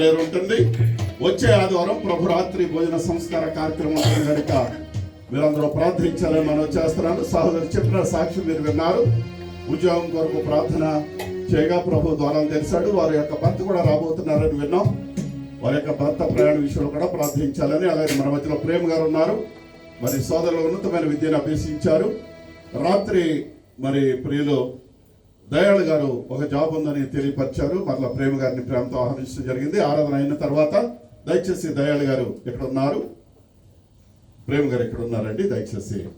పేరు ఉంటుంది. వచ్చే ఆదివారం ప్రభు రాత్రి భోజన సంస్కార కార్యక్రమం కనుక మీరందరూ ప్రార్థించాలని మనం చేస్తున్నాను. సహోదరు చెప్పిన సాక్షి మీరు విన్నారు. ఉద్యోగం కొరకు ప్రార్థన చేయగా ప్రభు ద్వారం తెరిచాడు. వారి యొక్క భర్త కూడా రాబోతున్నారని విన్నాం. వారి యొక్క భర్త ప్రయాణ విషయంలో కూడా ప్రార్థించాలని అలాగే మన మధ్యలో ప్రేమ గారు ఉన్నారు. మరి సోదరులు ఉన్నతమైన విద్యను అభ్యసించారు. రాత్రి మరి ప్రియులు దయాళ్ గారు ఒక జాబ్ ఉందని తెలియపరిచారు. మరలా ప్రేమ గారిని ప్రేమతో ఆహ్వానించడం జరిగింది. ఆరాధన అయిన తర్వాత దయచేసి దయాళ్ గారు ఎక్కడున్నారు? ప్రేమ గారు ఎక్కడున్నారండి? దయచేసి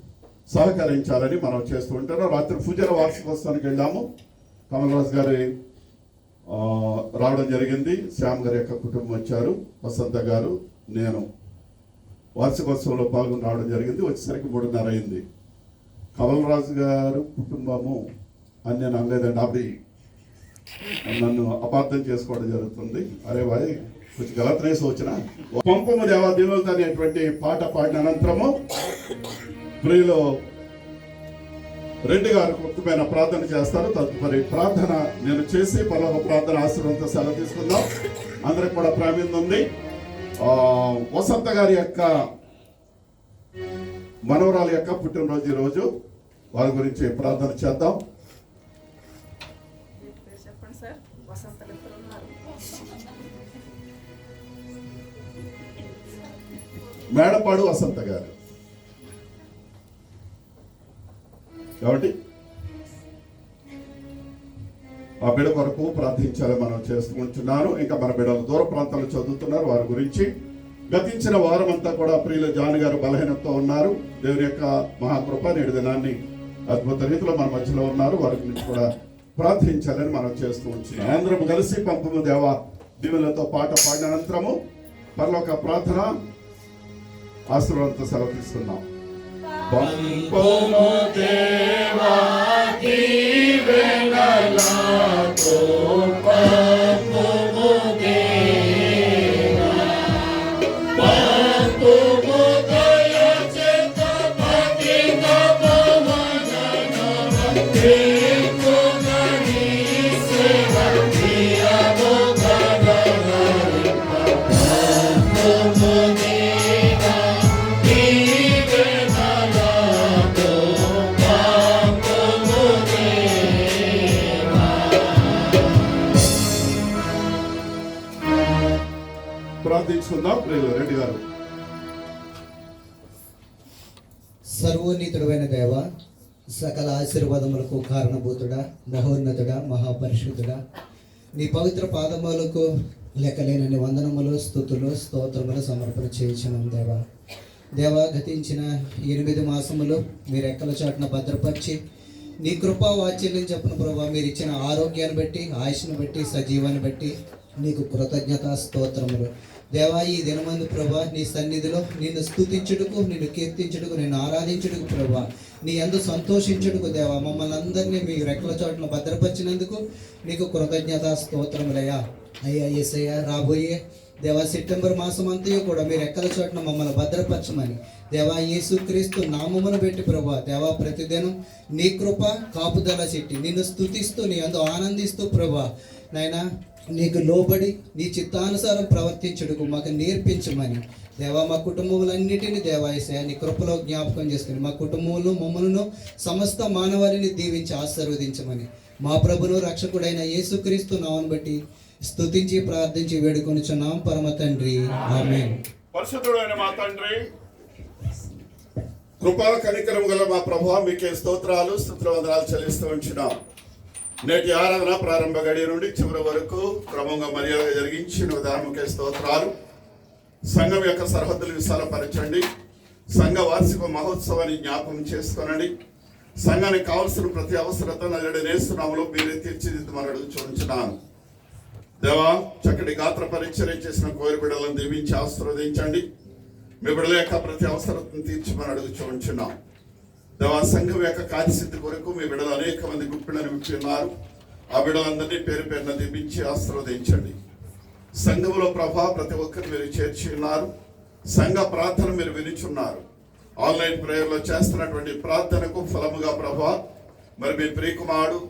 సహకరించాలని మనం చేస్తూ ఉంటారు రాత్రి పూజల వార్షికోత్సవానికి వెళ్ళాము. కమలరాజ్ గారి రావడం జరిగింది. శ్యామ్ గారి యొక్క కుటుంబం వచ్చారు. వసంత గారు నేను. వార్షికోత్సవంలో పాల్గొని రావడం జరిగింది. వచ్చేసరికి మూడున్నర అయింది. కమలరాజు గారు కుటుంబము అని నేను అనలేదండి అవి నన్ను అపార్థం చేసుకోవడం జరుగుతుంది. అరే భాయ్ కొంచెం గలతనే సూచన పంపము దేవా దేవులతో అనేటువంటి పాట పాడిన అనంతరము ప్రియులో రెడ్డి గారు ముఖ్యమైన ప్రార్థన చేస్తారు. తదుపరి ప్రార్థన నేను చేసి పలావ ప్రార్థన ఆశీర్వంతో సెలవు తీసుకుందాం. అందరికి కూడా ప్రావీణ్యం ఉంది. వసంత గారి యొక్క మనవరాల యొక్క పుట్టినరోజు ఈరోజు. రోజు వారి గురించి ప్రార్థన చేద్దాం. మేడపాడు వసంత గారు. కాబట్టి ఆ బిడ కొరకు ప్రార్థించాలని మనం చేసుకుంటున్నాను. ఇంకా మన బిడ్డలు దూర ప్రాంతాల్లో చదువుతున్నారు. వారి గురించి గతించిన వారం అంతా కూడా ప్రియుల జాన్ గారు బలహీనతతో ఉన్నారు. దేవుని యొక్క మహాకృప నేడు దినాన్ని అద్భుత రీతిలో మన మధ్యలో ఉన్నారు. వారి గురించి కూడా ప్రార్థించాలని మనం చేస్తూ ఉంటున్నాం. అందరం కలిసి పంపము దేవ. దీవులతో పాట పాడిన అనంతరము పరలోక ప్రార్థన ఆశీర్వాదంతో సెలవు పంపము దేవా ప్రార్థించుకుందాం ప్రియులు రెడ్డి గారు. సర్వోన్నతుడైన దేవ సకల ఆశీర్వాదములకు కారణభూతుడా మహోన్నతుడా మహాపరిశుద్ధుడా. నీ పవిత్ర పాదములకు లెక్కలేనని వందనములు స్థుతులు స్తోత్రములు సమర్పణ చేయించినాం దేవా. దేవా గతించిన ఎనిమిది మాసములు మీరు ఎక్కల చాటున భద్రపరిచి నీ కృపా వాత్సల్యం చెప్పిన ప్రభావ మీరు ఇచ్చిన ఆరోగ్యాన్ని బట్టి ఆయుష్ను బట్టి సజీవాన్ని బట్టి నీకు కృతజ్ఞత స్తోత్రములు. దేవా ఈ దినమందు ప్రభా నీ సన్నిధిలో నిన్ను స్థుతించుటకు నిన్ను కీర్తించుటకు నిన్ను ఆరాధించుటకు ప్రభా నీ అందు సంతోషించుటకు దేవా మమ్మల్ని అందరినీ మీ రెక్కల చోట్ల భద్రపరిచినందుకు నీకు కృతజ్ఞత స్తోత్రములయ్యా. అయ్యా ఏసయ్యా రాబోయే దేవా సెప్టెంబర్ మాసం అంతయు కూడా మీరు ఎక్కల చోట్ల మమ్మల్ని భద్రపరచమని దేవా యేసుక్రీస్తు నామమును పెట్టి ప్రభా దేవా ప్రతిదినం నీ కృప కాపుదల చెట్టి నిన్ను స్థుతిస్తూ నీ అందు ఆనందిస్తూ ప్రభా నాయనా నీకు లోబడి నీ చిత్తానుసారం ప్రవర్తించుటకు మాకు నేర్పించమని దేవా మా కుటుంబములన్నిటిని దేవాయసయ నీ కృపలో జ్ఞాపకం చేసుకుని మా కుటుంబంలో మమ్మలను సమస్త మానవాళిని దీవించి ఆశీర్వదించమని మా ప్రభును రక్షకుడైన యేసుక్రీస్తు నామను బట్టి స్థుతించి ప్రార్థించి వేడుకొనిచున్నాం పరమ తండ్రి. ఆమేన్. పరిశుద్ధుడైన మా తండ్రి కృపా కనికరం గల మా ప్రభా మీకే స్తోత్రాలు స్తోత్రవందనాలు చెల్లిస్తూ ఉంచున్నాం. నేటి ఆరాధన ప్రారంభ గడియ నుండి చివరి వరకు క్రమంగా మర్యాద జరిగించిన. విధానముకే స్తోత్రాలు. సంఘం యొక్క సరిహద్దులు విశాలపరచండి. సంఘ వార్షిక మహోత్సవాన్ని జ్ఞాపకం చేసుకోనండి. సంఘానికి కావలసిన ప్రతి అవసరత నల్లడి నేస్తున్నాములు మీరే తీర్చిదిద్దమని అడుగుచుంటున్నాను దేవా చక్కటి గాత్ర పరిచయం చేసిన కోరి బిడ్డలను దీవించి ఆశీర్వదించండి. మీ బిడ్డల యొక్క ప్రతి అవసరతను తీర్చమని అడుగుచూ ఉంచున్నాం. దేవా సంఘం యొక్క కార్యసిద్ధి కొరకు మీ బిడ్డలు అనేక మంది గుప్పిళ్ళని విప్పి ఉన్నారు. ఆ బిడ్డలందరినీ పేరు పేరున దీపించి ఆశీర్వదించండి. సంఘంలో ప్రభా ప్రతి ఒక్కరు మీరు చేర్చి ఉన్నారు. సంఘ ప్రార్థన మీరు వినిచున్నారు ఆన్లైన్ ప్రేయర్లో చేస్తున్నటువంటి ప్రార్థనకు ఫలముగా ప్రభా మరి మీ ప్రియకుమారుడు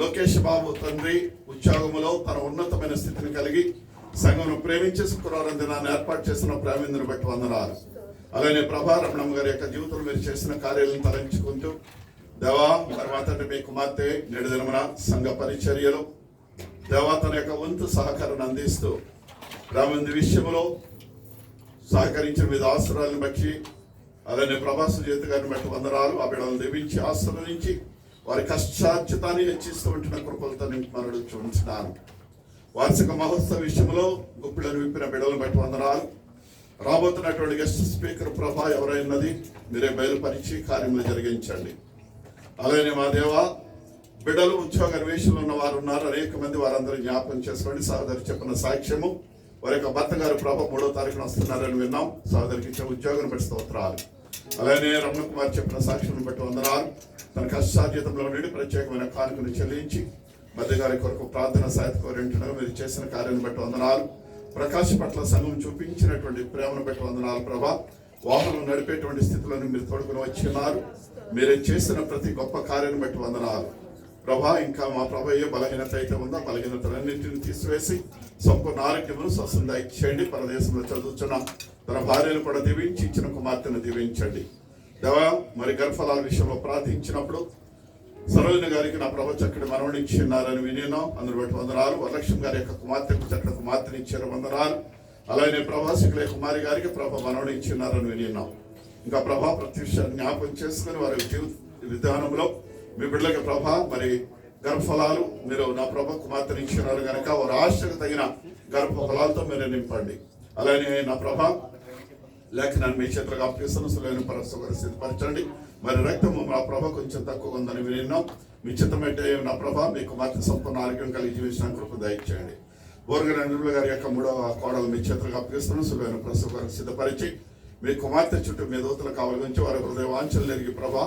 లోకేష్ బాబు తండ్రి ఉద్యోగములో తన ఉన్నతమైన స్థితిని కలిగి సంఘంను ప్రేమించి శుక్రవారం దినాన్ని ఏర్పాటు చేసిన ప్రేమిందుని బట్టి వందనాలు. అలానే ప్రభా రమణమ్మ గారి యొక్క జీవితంలో మీరు చేసిన కార్యాలను తలంచుకుంటూ దేవా తర్వాత మీ కుమార్తె నేడు దినమున సంఘ పరిచర్యలు దేవా తన యొక్క వంతు సహకారాన్ని అందిస్తూ రామంది విషయంలో సహకరించిన మీద ఆశ్రయాలను బట్టి అలానే ప్రభాస్ చేతి గారిని బట్టి వందనాలు ఆ బిడ్డలను దీవించి ఆశ్రయించి వారి కష్టార్జితాన్ని హెచ్చిస్తూ ఉంటున్న కృపలతో నింపమనడు చూపించినాను. వార్షిక మహోత్సవ విషయంలో గుప్పిలను విప్పిన బిడ్డలను బట్టి వందనాలు. రాబోతున్నటువంటి గెస్ట్ స్పీకర్ ప్రభా ఎవరైనది మీరే బయలుపరిచి కార్యములు జరిగించండి. అలానే మా దేవ బిడ్డలు ఉద్యోగ అన్వేషణలో ఉన్న వారు ఉన్నారు అనేక మంది వారందరూ జ్ఞాపకం చేసుకోండి. సహోదరి చెప్పిన సాక్ష్యము వారి యొక్క భర్త గారు ప్రభ మూడో తారీఖున వస్తున్నారని విన్నాం. సహోదరికి ఇచ్చే ఉద్యోగం బట్టి స్తోత్రాలు. అలానే రమణ కుమార్ చెప్పిన సాక్ష్యం బట్టి వందనాలు. తన కష్టార్జితంలో నుండి ప్రత్యేకమైన కానుకను చెల్లించి మధ్య గారి కొరకు ప్రార్థన సాయత కోరింటున్నారు మీరు చేసిన కార్యాన్ని బట్టి వందనాలు. ప్రకాశ పట్ల సంఘం చూపించినటువంటి ప్రేమను బట్టి వందనాలు ప్రభా. వాహనం నడిపేటువంటి స్థితిలోని మీరు తోడుకుని వచ్చి ఉన్నారు. మీరు చేసిన ప్రతి గొప్ప కార్యాన్ని బట్టి వందనాలు. ప్రభా ఇంకా మా ప్రభా ఏ బలహీనత అయితే ఉందో బలహీనతలన్నింటిని తీసివేసి సంపూర్ణ ఆరోగ్యమును స్వస్థంగా ఇచ్చేయండి. పరదేశంలో చదువుతున్న తన భార్యను కూడా దీవించి ఇచ్చిన కుమార్తెను దీవించండి. దేవా మరి గర్భఫలాల విషయంలో ప్రార్థించినప్పుడు సరోజిని గారికి నా ప్రభు చక్కటి మనవడిచ్చిన్నారని వినినాం. అందులో బట్టి వందనాలు. వరలక్ష్మి గారి యొక్క కుమార్తెకు చక్కటి కుమార్తెని ఇచ్చారు. వందనాలు. అలాగే ప్రభాసికుల కుమారి గారికి ప్రభ మనవడు ఇచ్చిన్నారని వినినాం. ఇంకా ప్రభా ప్రత్యక్ష జ్ఞాపకం చేసుకుని వారి జీవిత విధానంలో మీ బిడ్డలకి ప్రభ మరి గర్భఫలాలు మీరు నా ప్రభ కుమార్తెని ఇచ్చినారు కనుక వారి ఆశకు తగిన గర్భఫలాలతో మీరు నింపండి. అలానే నా ప్రభ లేఖనాన్ని మీ చేతులకు అప్పగిస్తున్న సులైన పరస్పర సిద్ధపరచండి. మరి రక్తము మా ప్రభ కొంచెం తక్కువ ఉందని విన్నాం. మీ నా ప్రభ మీకు కుమార్తె సంపూర్ణ ఆరోగ్యం కలిగి జీవించిన కృప దయచేయండి. బోర్గన గారి యొక్క మూడవ కోడలు మీ చేతులకు అప్పగిస్తున్నాను. సులువైన ప్రసవ సిద్ధపరిచి మీ కుమార్తె చుట్టూ మీ దూతలు కావాలని వారి హృదయ వాంఛలు జరిగి ప్రభా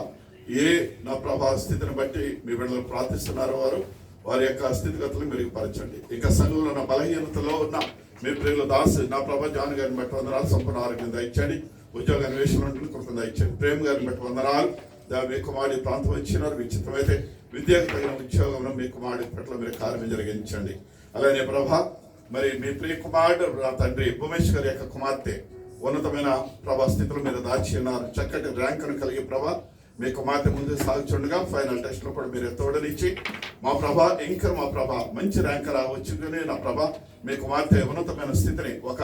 ఏ నా ప్రభా స్థితిని బట్టి మీ బిడ్డలు ప్రార్థిస్తున్నారో వారు వారి యొక్క స్థితిగతులు మెరుగుపరచండి ఇక సంఘంలో ఉన్న బలహీనతలో ఉన్న మీ ప్రియుల దాసు నా ప్రభా జాన్ గారిని బట్టి వందనాలు సంపూర్ణ ఆరోగ్యం దయచండి ఉద్యోగ అన్వేషణ ఉంటుంది ఇచ్చారు ప్రేమ్ గారిని బట్టి వందనాలు మీ కుమారుడి ప్రాంతం ఇచ్చినారు విచిత్రమైతే విద్యకు తగిన ఉద్యోగంలో మీ కుమారుడి పట్ల మీరు కార్యం జరిగించండి. అలానే ప్రభా మరి మీ ప్రియ కుమారుడు నా తండ్రి భువనేష్ గారి యొక్క కుమార్తె ఉన్నతమైన ప్రభా స్థితుల మీద దాచి ఉన్నారు. చక్కటి ర్యాంకును కలిగి ప్రభా మీ కుమార్తె ముందు సాగుచుండగా ఫైనల్ టెస్ట్లో కూడా మీరు తోడనిచ్చి మా ప్రభా ఇంకా మా ప్రభా మంచి ర్యాంక్ రావచ్చుకుని నా ప్రభా మీ కుమార్తె ఉన్నతమైన స్థితిని ఒక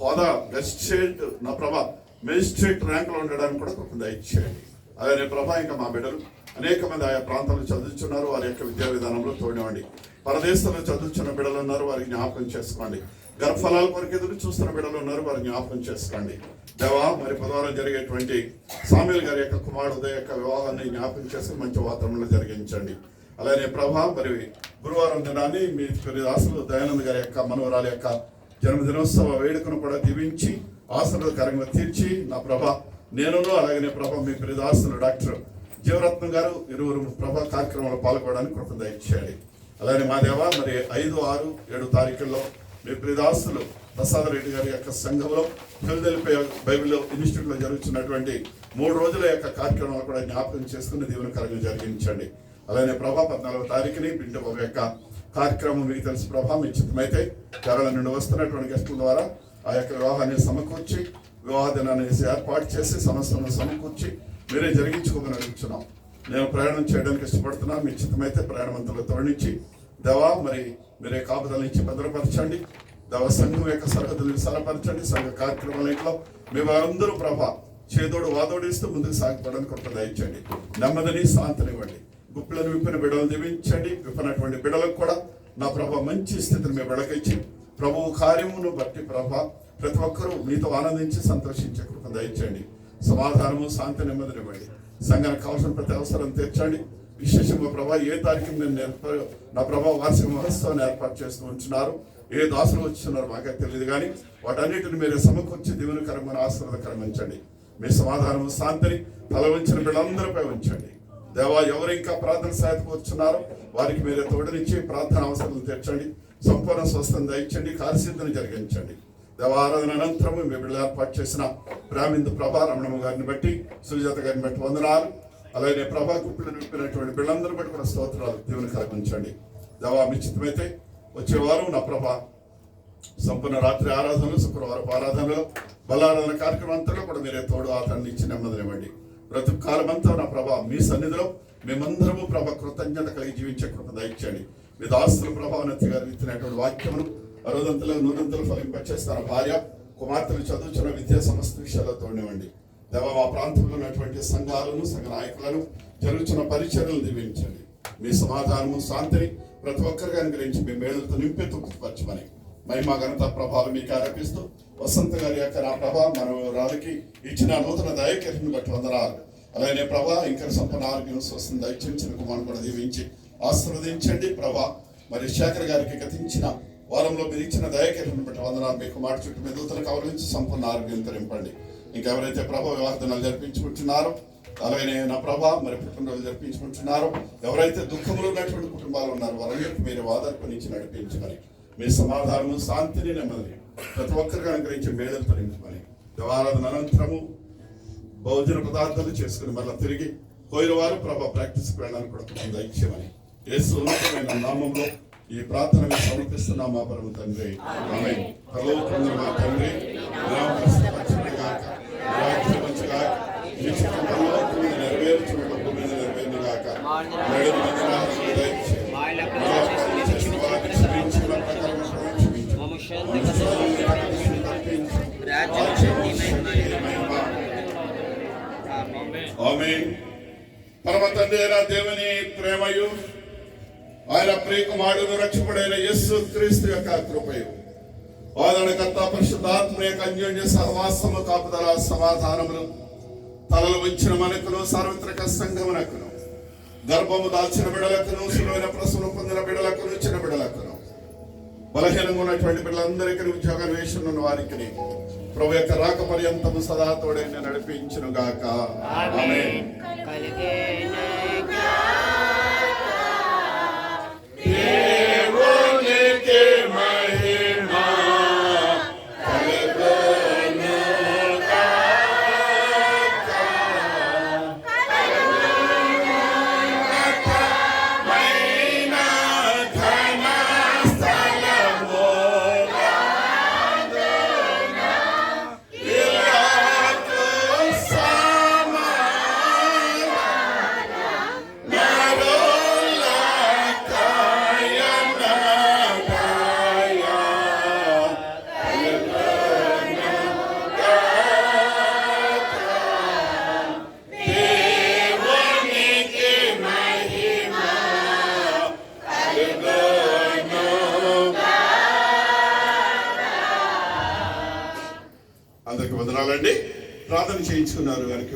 హోదా గెస్టేట్ నా ప్రభా మెజిస్ట్రేట్ ర్యాంకులో ఉండడానికి కూడా కృప దయచేయండి అలానే ప్రభా ఇంకా మా బిడ్డలు అనేక మంది ఆయా ప్రాంతాల్లో చదువుతున్నారు. వారి యొక్క విద్యా విధానంలో తోడివ్వండి పరదేశంలో చదువుతున్న బిడ్డలు ఉన్నారు వారికి జ్ఞాపకం చేసుకోండి. గర్భఫలాల కొరకు ఎదురు చూస్తున్న బిడ్డలు ఉన్నారు వారి జ్ఞాపకం చేసుకోండి. దేవా మరి బుధవారం జరిగేటువంటి సామ్యుల్ గారి యొక్క కుమారుడు ఉదయ యొక్క వివాహాన్ని జ్ఞాపకం చేసుకుని మంచి వాతావరణంలో జరిగించండి. అలానే ప్రభా మరి గురువారం దినాన్ని మీ దాసులు దయానంద్ గారి యొక్క మనవరాల యొక్క జన్మదినోత్సవ వేడుకను కూడా దీవించి ఆశీర్వాదకరంగా తీర్చి నా ప్రభ నేనును అలాగనే ప్రభ మీ ప్రియదాసులు డాక్టర్ జీవరత్నం గారు ఇరువురు ప్రభ కార్యక్రమంలో పాల్గొనడానికి కృప దయచేయండి. అలానే మా దేవ మరి ఐదు ఆరు ఏడు తారీఖుల్లో మీ ప్రియదాసులు ప్రసాద్ రెడ్డి గారి యొక్క సంఘంలో ఫిల్దెల్పే బైబిల్ ఇన్స్టిట్యూట్లో జరుగుతున్నటువంటి మూడు రోజుల యొక్క కార్యక్రమాలు కూడా జ్ఞాపకం చేసుకుని దీవెనకరంగా జరిగించండి. అలానే ప్రభా పద్నాలుగో తారీఖుని పిండి బాబు యొక్క కార్యక్రమం మీకు తెలుసు ప్రభా మీ చిత్తమైతే కేరళ నుండి వస్తున్నటువంటి గెస్టుల ద్వారా ఆ యొక్క వివాహాన్ని సమకూర్చి వివాహ దినాన్ని ఏర్పాటు చేసి సమస్యలను సమకూర్చి మీరే జరిగించుకోమని అడుగుతున్నాం. నేను ప్రయాణం చేయడానికి ఇష్టపడుతున్నాను మీ చిత్తమైతే ప్రయాణవంతులు తోడించి దవా మరి మీరే కాపుదల నుంచి భద్రపరచండి. దవ సంఘం యొక్క సరిహద్దులు విశాలపరచండి. సంఘ కార్యక్రమాలతో మీ వారందరూ ప్రభా చేదోడు వాదోడిస్తూ ముందుకు సాగిపోవడానికి కృప దయచండి నెమ్మదిని శాంతినివ్వండి. గుప్పులను విప్పిన బిడలు దీవించండి. విప్పినటువంటి బిడలకు కూడా నా ప్రభ మంచి స్థితిని మీ బిడకిచ్చి ప్రభువు కార్యమును బట్టి ప్రభ ప్రతి ఒక్కరూ మీతో ఆనందించి సంతోషించే కృప దయచండి సమాధానము శాంతి నెమ్మదినివ్వండి సంఘానికి కావాల్సిన ప్రతి అవసరం తీర్చండి. విశేషంగా ప్రభా ఏ తారీఖు నేను నేర్ప- నా ప్రభా వార్షిక మహోత్సవాన్ని ఏర్పాటు చేస్తూ ఉంటున్నారు. ఏ దాసులు వచ్చిస్తున్నారు మాకే తెలియదు కానీ వాటన్నిటిని మీరు సమకూర్చి దీవెనకరమైన ఆశీర్వదకరమించండి మీ సమాధానము శాంతిని తల ఉంచిన బిడ్డలందరిపై ఉంచండి. దేవా ఎవరు ఇంకా ప్రార్థన సాయతకు వచ్చున్నారో వారికి మీరే తోడనిచ్చి ప్రార్థన అవసరం తీర్చండి. సంపూర్ణ స్వస్థం దయచండి కార్యసిద్ధిని జరిగించండి. దేవారాధన అనంతరం మీ బిడ్డలు ఏర్పాటు చేసిన ప్రామిందు ప్రభా రమణమ్మ గారిని బట్టి సుజాత గారిని బట్టి వందనాలు. అలాగే ప్రభా గుప్పిలు నింపినటువంటి బిడ్డలందరూ బట్టి కూడా స్తోత్రాలు దేవుని కల్పించండి. దేవా మీ చిత్తమైతే వచ్చే వారం నా ప్రభా సంపూర్ణ రాత్రి ఆరాధనలు శుక్రవారపు ఆరాధనలు బలారాధన కార్యక్రమం అంతలో కూడా మీరే తోడు అతన్ని ఇచ్చి నెమ్మదినివ్వండి బ్రతుకు కాలమంతా నా ప్రభా మీ సన్నిధిలో మేమందరము ప్రభ కృతజ్ఞత కలిగి జీవించే కృప దయచేయండి మీ దాస్తుల ప్రభావనతి గారు ఇచ్చినటువంటి వాక్యమును అరుదంతలు నూరంతలు ఫలింపచేస్తారు భార్య కుమార్తెలు చదువుతున్న విద్యా సమస్త విషయాల్లో తోడివ్వండి దేవ మా ప్రాంతంలో ఉన్నటువంటి సంఘాలను సంఘ నాయకులను జరుగుతున్న పరిచర్యలు దీవించండి. మీ సమాధానము శాంతిని ప్రతి ఒక్కరికి అనుగ్రహించి మీ మేలుతో నింపే తృప్తిపరచమని. మహిమ ఘనత ప్రభావం మీకు ఆరోపిస్తూ వసంత గారి యొక్క నా ప్రభా మన రాళ్ళకి ఇచ్చిన నూతన దయకరిని బట్టి వందనాలు. అలాగే ప్రభా ఇంకా సంపన్న ఆరోగ్యం స్వస్థం దయచించిన కుమారుని కూడా దీవించి ఆశీర్వదించండి ప్రభా. మరి శేఖర్ గారికి గతించిన వారంలో మీరు ఇచ్చిన దయకరిని బట్టి వందనాలు. మీకు మాట చుట్టూ మీ దూతలు కవరించి సంపూర్ణ ఆరోగ్యంతో నింపండి ఇంకెవరైతే ప్రభా వివాహనాలు జరిపించుకుంటున్నారో అలాగే నా ప్రభా మరి పుట్టినరోజు జరిపించుకుంటున్నారో ఎవరైతే దుఃఖంలో ఉన్నటువంటి కుటుంబాలు ఉన్నారో వారందరికీ మీరు వాదర్పు నడిపించమని మీ సమాధానము శాంతిని నెమ్మది ప్రతి ఒక్కరికి అనుగ్రహించి మేడలు తరించమని దేవారాధన అనంతరము భోజన పదార్థాలు చేసుకుని మళ్ళీ తిరిగి పోయిన వారు ప్రభా ప్రాక్టీస్ వెళ్ళడానికి కూడా కొంచెం యేసు ఉన్నతమైన నామంలో ఈ ప్రార్థన మేము సమర్పిస్తున్నాం మా పరమ తండ్రి. ఆమె పరలోకమున మా తండ్రి. పరమ తండ్రి దేవుని ప్రేమయు ఆయన ప్రియకుమారుడు రక్షకుడైన యేసు క్రీస్తు యొక్క కృపయు. వాదనకర్త పరిశుద్ధాత్మ యొక్క అన్యోన్య సహవాసము కాపుదల సమాధానములు తలలు ఉంచిన మనకును సార్వత్రిక సంఘమునకును గర్భము దాల్చిన బిడలకును సులువైన ప్రసవం పొందిన బిడలకును చిన్న బిడలకును. బలహీనంగా ఉన్నటువంటి బిడ్డలందరికీ ఉద్యోగ వేషం వారికి ప్రభు యొక్క రాక పర్యంతము సదా తోడైన నడిపించును గాక Yeah! అందరికి వదనాలండి